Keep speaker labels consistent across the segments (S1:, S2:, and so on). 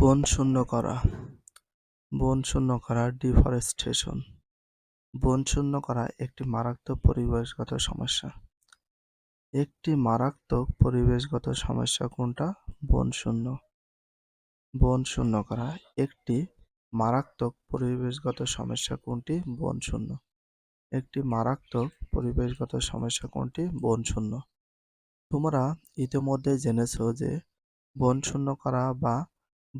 S1: বন শূন্য করা। বন শূন্য করা ডিফরেস্টেশন। বন শূন্য করা একটি মারাত্মক পরিবেশগত সমস্যা। একটি মারাত্মক পরিবেশগত সমস্যা কোনটা? বন শূন্য। বন শূন্য করা একটি মারাত্মক পরিবেশগত সমস্যা কোনটি? বন শূন্য। একটি মারাত্মক পরিবেশগত সমস্যা কোনটি? বন শূন্য। তোমরা ইতিমধ্যে জেনেছো যে বন শূন্য করা বা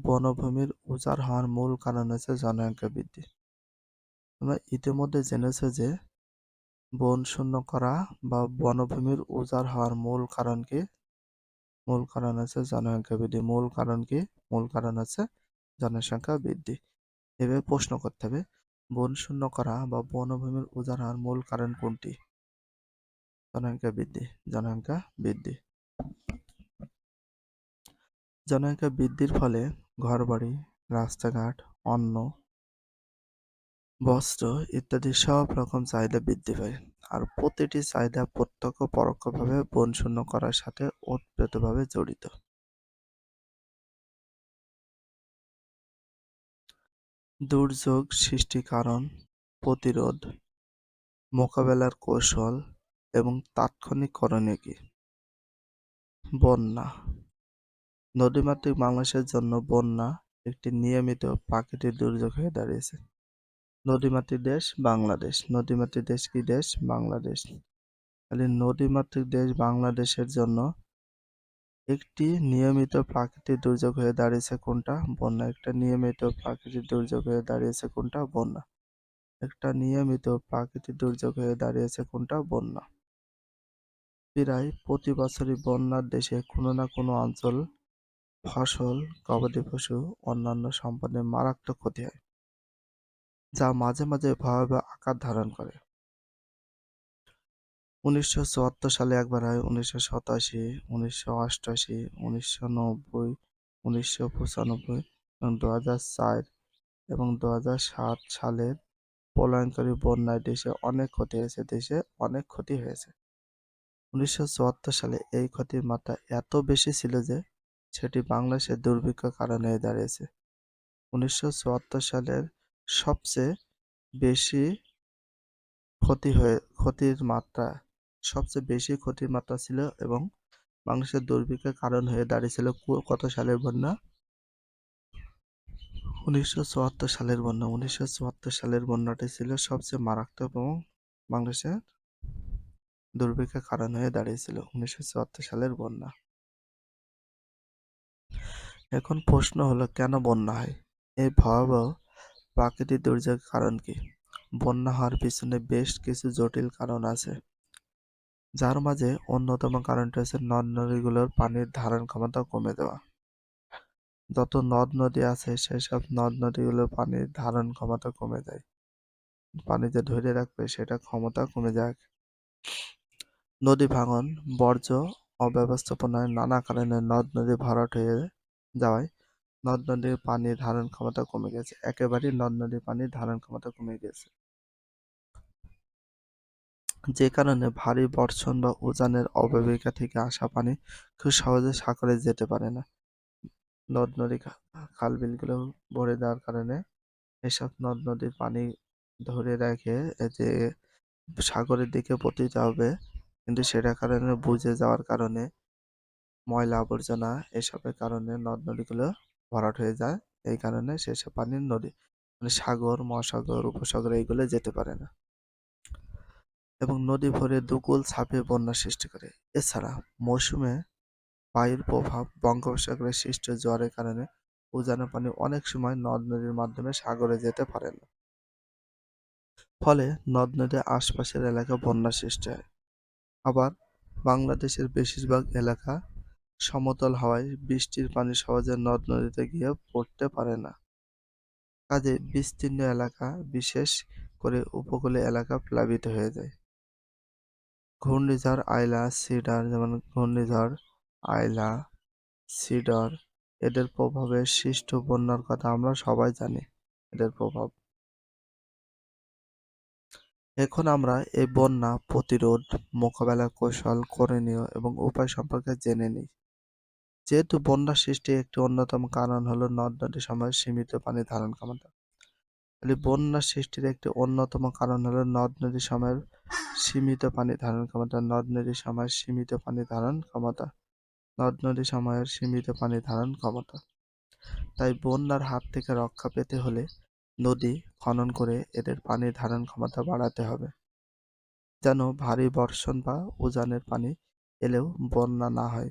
S1: বনভূমির উজাড় হওয়ার মূল কারণ হচ্ছে জনসংখ্যা বৃদ্ধি। তোমরা ইতিমধ্যে জেনেছো যে বন শূন্য করা বা বনভূমির উজাড় হওয়ার মূল কারণ কি? মূল কারণ হচ্ছে জনসংখ্যা বৃদ্ধি। মূল কারণ কি? মূল কারণ হচ্ছে জনসংখ্যা বৃদ্ধি। এভাবে প্রশ্ন করতে হবে, বন শূন্য করা বা বনভূমির উজাড় হওয়ার মূল কারণ কোনটি? জনসংখ্যা বৃদ্ধি। জনসংখ্যা বৃদ্ধি। জনসংখ্যা বৃদ্ধির ফলে ঘরবাড়ি, রাস্তাঘাট, অন্ন, বস্ত্র ইত্যাদি সব রকম চাহিদা বৃদ্ধি পায়। আর প্রতিটি চাহিদা প্রত্যক্ষ পরোক্ষভাবে বন শূন্য করার সাথে ওতপ্রোতভাবে জড়িত। দুর্যোগ সৃষ্টি কারণ, প্রতিরোধ, মোকাবেলার কৌশল এবং তাৎক্ষণিক করণীয় কি? বন্যা নদীমাতৃক বাংলাদেশের জন্য বন্যা একটি নিয়মিত প্রাকৃতিক দুর্যোগ হয়ে দাঁড়িয়েছে। নদীমাতৃক দেশ বাংলাদেশ। নদীমাতৃক দেশ কি দেশ? বাংলাদেশ। তাহলে নদীমাতৃক দেশ বাংলাদেশের জন্য একটি নিয়মিত প্রাকৃতিক দুর্যোগ হয়ে দাঁড়িয়েছে কোনটা? বন্যা। একটা নিয়মিত প্রাকৃতিক দুর্যোগ হয়ে দাঁড়িয়েছে কোনটা? বন্যা। একটা নিয়মিত প্রাকৃতিক দুর্যোগ হয়ে দাঁড়িয়েছে কোনটা? বন্যা। প্রায় প্রতি বছরই বন্যার দেশে কোনো না কোনো অঞ্চল ফসল, গবাদি পশু, অন্যান্য সম্পদের মারাত্মক ক্ষতি হয়, যা মাঝে মাঝে ভয়াবহ আকার ধারণ করে। উনিশশো চুয়াত্তর সালে একবার হয় উনিশশো সাতাশি, উনিশশো অষ্টাশি উনিশশো নব্বই, উনিশশো পঁচানব্বই এবং দু হাজার চার এবং দু হাজার সাত সালের প্রলয়ঙ্করী বন্যায় দেশে অনেক ক্ষতি হয়েছে, দেশে অনেক ক্ষতি হয়েছে। উনিশশো চুয়াত্তর সালে এই ক্ষতির মাত্রা এত বেশি ছিল যে সেটি বাংলাদেশের দুর্ভিক্ষ কারণ হয়ে দাঁড়িয়েছে। উনিশশো চুয়াত্তর সালের সবচেয়ে বেশি ক্ষতি হয়ে, ক্ষতির মাত্রা, সবচেয়ে বেশি ক্ষতির মাত্রা ছিল এবং বাংলাদেশের দুর্ভিক্ষের কারণ হয়ে দাঁড়িয়েছিল কত সালের বন্যা? উনিশশো চুয়াত্তর সালের বন্যা। উনিশশো চুয়াত্তর সালের বন্যাটি ছিল সবচেয়ে মারাত্মক এবং বাংলাদেশের দুর্ভিক্ষের কারণ হয়ে দাঁড়িয়েছিল। উনিশশো চুয়াত্তর সালের বন্যা। এখন প্রশ্ন হলো, কেন বন্যা হয়? এই ভয়াবহ প্রাকৃতিক দুর্যোগের কারণ কি? বন্যা হওয়ার পিছনে বেশ কিছু জটিল কারণ আছে। যার মাঝে অন্যতম কারণটি হচ্ছে নদ নদীগুলোর পানির ধারণ ক্ষমতা কমে দেওয়া। যত নদ নদী আছে, সেসব নদ নদীগুলোর পানির ধারণ ক্ষমতা কমে যায় পানি যে ধরে রাখবে, সেটা ক্ষমতা কমে যায় নদী ভাঙন, বর্জ্য অব্যবস্থাপনায় নানা কারণে নদ নদী ভরাট হয়ে যাওয়ায় নদ নদীর পানির ধারণ ক্ষমতা কমে গেছে। একেবারেই নদ নদীর পানির ধারণ ক্ষমতা কমে গেছে। যে কারণে ভারী বর্ষণ বা উজানের অববাহিকা থেকে আসা পানি খুব সহজে সাগরে যেতে পারে না। নদ নদী খাল বিলগুলো ভরে দেওয়ার কারণে এসব নদ নদীর পানি ধরে রেখে যে সাগরের দিকে পতিত হবে, কিন্তু সেটার কারণে বুঝে যাওয়ার কারণে ময়লা আবর্জনা এসবের কারণে নদ নদীগুলো ভরাট হয়ে যায়। এই কারণে সেসব পানির নদী মানে সাগর, মহাসাগর, উপসাগর, এইগুলো যেতে পারে না। এবং নদী ভরে দুকুল ছাপিয়ে বন্যা সৃষ্টি করে। এছাড়া মৌসুমে বায়ুর প্রভাব বঙ্গোপসাগরে সৃষ্ট জ্বরের কারণে উজানো পানি অনেক সময় নদ নদীর মাধ্যমে সাগরে যেতে পারে না। ফলে নদ নদীর আশপাশের এলাকা বন্যা সৃষ্টি হয়। আবার বাংলাদেশের বেশিরভাগ এলাকা সমতল হওয়ায় বৃষ্টির পানি সহজে নদ নদীতে গিয়ে পড়তে পারে না। কাজে বিস্তীর্ণ এলাকা বিশেষ করে উপকূলীয় এলাকা প্লাবিত হয়ে যায়। ঘূর্ণিঝড় আইলা সিডার, যেমন ঘূর্ণিঝড় আইলা সিডর, এদের প্রভাবে সৃষ্ট বন্যার কথা আমরা সবাই জানি, এদের প্রভাব। এখন আমরা এই বন্যা প্রতিরোধ মোকাবেলা কৌশল করণীয় এবং উপায় সম্পর্কে জেনে নিই। যেহেতু বন্যা সৃষ্টির একটি অন্যতম কারণ হলো নদ-নদী সময়ের সীমিত পানি ধারণ ক্ষমতা। তাহলে বন্যা সৃষ্টির একটি অন্যতম কারণ হলো নদ-নদী সময়ের সীমিত পানি ধারণ ক্ষমতা। নদ-নদী সময়ের সীমিত পানি ধারণ ক্ষমতা। নদ-নদী সময়ের সীমিত পানি ধারণ ক্ষমতা। তাই বন্যার হাত থেকে রক্ষা পেতে হলে নদী খনন করে এদের পানি ধারণ ক্ষমতা বাড়াতে হবে। যেন ভারী বর্ষণ বা উজানের পানি এলেও বন্যা না হয়।